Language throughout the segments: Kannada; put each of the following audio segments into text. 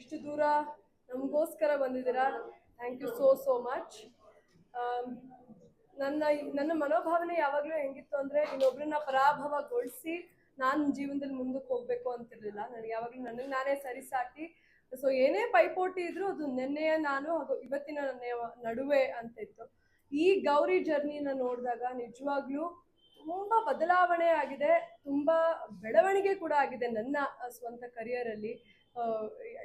ಇಷ್ಟು ದೂರ ನಮಗೋಸ್ಕರ ಬಂದಿದ್ದೀರಾ? Thank you so so much ನನ್ನ ನನ್ನ ಮನೋಭಾವನೆ ಯಾವಾಗಲೂ ಹೆಂಗಿತ್ತು ಅಂದರೆ ಇನ್ನೊಬ್ಬರನ್ನ ಪರಾಭವಗೊಳಿಸಿ ನಾನು ಜೀವನದಲ್ಲಿ ಮುಂದಕ್ಕೆ ಹೋಗ್ಬೇಕು ಅಂತಿರಲಿಲ್ಲ. ನನಗೆ ಯಾವಾಗಲೂ ನನಗೆ ನಾನೇ ಸರಿಸಾಕಿ ಸೊ ಏನೇ ಪೈಪೋಟಿ ಇದ್ರೂ ಅದು ನೆನ್ನೆಯ ನಾನು ಹಾಗೂ ಇವತ್ತಿನ ನನ್ನ ನಡುವೆ ಅಂತ ಇತ್ತು ಈ ಗೌರಿ ಜರ್ನಿನ ನೋಡಿದಾಗ ನಿಜವಾಗ್ಲೂ ತುಂಬ ಬದಲಾವಣೆ ಆಗಿದೆ. ತುಂಬ ಬೆಳವಣಿಗೆ ಕೂಡ ಆಗಿದೆ ನನ್ನ ಸ್ವಂತ ಕರಿಯರಲ್ಲಿ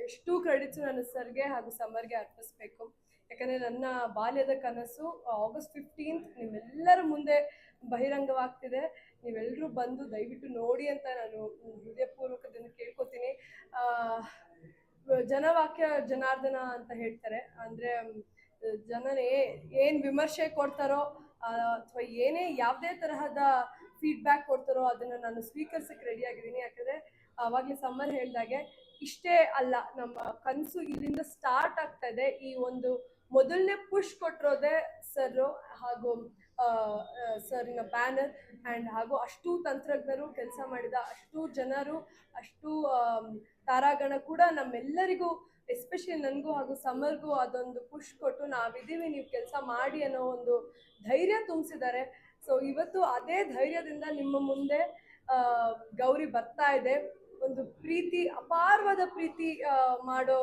ಎಷ್ಟು ಕ್ರೆಡಿಟ್ಸ್ ನನ್ನ ಸರ್ಗೆ ಹಾಗೂ ಸಮರ್ಗೆ ಅರ್ಪಿಸ್ಬೇಕು. ಯಾಕಂದ್ರೆ ನನ್ನ ಬಾಲ್ಯದ ಕನಸು ಆಗಸ್ಟ್ ಫಿಫ್ಟೀನ್ತ್ ನಿಮ್ಮೆಲ್ಲರ ಮುಂದೆ ಬಹಿರಂಗವಾಗ್ತಿದೆ. ನೀವೆಲ್ಲರೂ ಬಂದು ದಯವಿಟ್ಟು ನೋಡಿ ಅಂತ ನಾನು ಹೃದಯಪೂರ್ವಕದಿಂದ ಕೇಳ್ಕೊತೀನಿ. ಜನವಾಕ್ಯ ಜನಾರ್ದನ ಅಂತ ಹೇಳ್ತಾರೆ. ಅಂದ್ರೆ, ಜನನ ಏನು ವಿಮರ್ಶೆ ಕೊಡ್ತಾರೋ ಅಥವಾ ಏನೇ ಯಾವುದೇ ತರಹದ ಫೀಡ್ಬ್ಯಾಕ್ ಕೊಡ್ತಾರೋ ಅದನ್ನ ನಾನು ಸ್ವೀಕರಿಸಕ್ಕೆ ರೆಡಿ ಯಾಕಂದರೆ ಅವಾಗಲೇ ಸಮ್ಮರ್ ಹೇಳ್ದಾಗೆ ಇಷ್ಟೇ ಅಲ್ಲ, ನಮ್ಮ ಕನಸು ಇಲ್ಲಿಂದ ಸ್ಟಾರ್ಟ್ ಆಗ್ತಾ ಇದೆ ಈ ಒಂದು ಮೊದಲನೇ ಪುಷ್ ಕೊಟ್ಟಿರೋದೆ ಸರ್ ಹಾಗೂ ಸರ್ನ ಬ್ಯಾನರ್ ಆ್ಯಂಡ್ ಹಾಗೂ ಅಷ್ಟು ತಂತ್ರಜ್ಞರು ಕೆಲಸ ಮಾಡಿದ ಅಷ್ಟು ಜನರು, ಅಷ್ಟು ತಾರಾಗಣ ಕೂಡ ನಮ್ಮೆಲ್ಲರಿಗೂ ಎಸ್ಪೆಷಲಿ ನನಗೂ ಹಾಗೂ ಸಮರ್ಗೂ ಅದೊಂದು ಪುಷ್ ಕೊಟ್ಟು ನಾವಿದ್ದೀವಿ, ನೀವು ಕೆಲಸ ಮಾಡಿ ಅನ್ನೋ ಒಂದು ಧೈರ್ಯ ತುಂಬಿಸಿದ್ದಾರೆ. ಸೊ ಇವತ್ತು ಅದೇ ಧೈರ್ಯದಿಂದ ನಿಮ್ಮ ಮುಂದೆ ಗೌರಿ ಬರ್ತಾ ಇದೆ. ಒಂದು ಪ್ರೀತಿ, ಅಪಾರವಾದ ಪ್ರೀತಿ ಮಾಡೋ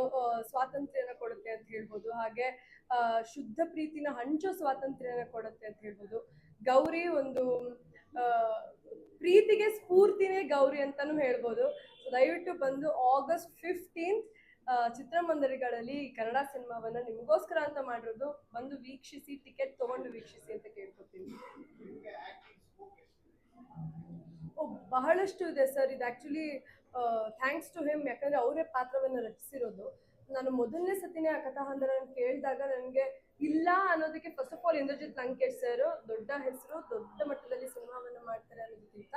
ಸ್ವಾತಂತ್ರ್ಯನ ಕೊಡುತ್ತೆ ಅಂತ ಹೇಳ್ಬೋದು. ಹಾಗೆ ಶುದ್ಧ ಪ್ರೀತಿನ ಹಂಚೋ ಸ್ವಾತಂತ್ರ್ಯನ ಕೊಡುತ್ತೆ ಅಂತ ಹೇಳ್ಬೋದು. ಗೌರಿ ಒಂದು ಪ್ರೀತಿಗೆ ಸ್ಫೂರ್ತಿನೇ ಗೌರಿ ಅಂತಾನೂ ಹೇಳ್ಬೋದು. ದಯವಿಟ್ಟು ಬಂದು ಆಗಸ್ಟ್ ಫಿಫ್ಟೀನ್ತ್ ಚಿತ್ರಮಂದಿರಗಳಲ್ಲಿ ಕನ್ನಡ ಸಿನಿಮಾವನ್ನ ನಿಮಗೋಸ್ಕರ ಅಂತ ಮಾಡಿರೋದು, ಬಂದು ವೀಕ್ಷಿಸಿ, ಟಿಕೆಟ್ ತಗೊಂಡು ವೀಕ್ಷಿಸಿ ಅಂತ ಕೇಳ್ಕೊತೀನಿ. ಬಹಳಷ್ಟು ಇದೆ ಸರ್. ಇದು ಆ್ಯಕ್ಚುಲಿ ಥ್ಯಾಂಕ್ಸ್ ಟು ಹಿಮ್ ಯಾಕಂದ್ರೆ ಅವರೇ ಪಾತ್ರವನ್ನು ರಚಿಸಿರೋದು. ನಾನು ಮೊದಲನೇ ಸತಿನೇ ಆ ಕಥಾಹಂದರನ ಕೇಳಿದಾಗ ನನಗೆ ಇಲ್ಲ ಅನ್ನೋದಕ್ಕೆ first of all Indrajit Lankesh sir ದೊಡ್ಡ ಹೆಸರು, ದೊಡ್ಡ ಮಟ್ಟದಲ್ಲಿ ಸಿನಿಮಾವನ್ನ ಮಾಡ್ತಾರೆ ಅನ್ನೋದಕ್ಕಿಂತ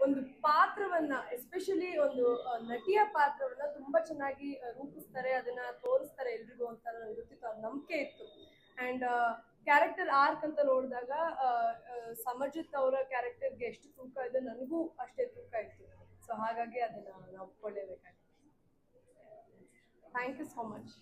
ಒಂದು ಪಾತ್ರವನ್ನ ಎಸ್ಪೆಷಲಿ ಒಂದು ನಟಿಯ ಪಾತ್ರವನ್ನ ತುಂಬಾ ಚೆನ್ನಾಗಿ ರೂಪಿಸ್ತಾರೆ, ಅದನ್ನ ತೋರಿಸ್ತಾರೆ ಎಲ್ರಿಗೂ ಅಂತ ನನಗೆ ಗೊತ್ತಿತ್ತು ನಂಬಿಕೆ ಇತ್ತು. ಅಂಡ್ ಕ್ಯಾರೆಕ್ಟರ್ ಆರ್ಕ್ ಅಂತ ನೋಡಿದಾಗ ಸಮರ್ಜಿತ್ ಅವರ ಕ್ಯಾರೆಕ್ಟರ್ಗೆ ಎಷ್ಟು ತೂಕ ಇದೆ, ನನಗೂ ಅಷ್ಟೇ ತೂಕ ಇತ್ತು. ಸೊ ಹಾಗಾಗಿ ಅದನ್ನ ನಾವು ಒಪ್ಕೊಳ್ಳೇಬೇಕಾಗಿತ್ತು ಥ್ಯಾಂಕ್ ಯು ಸೋ ಮಚ್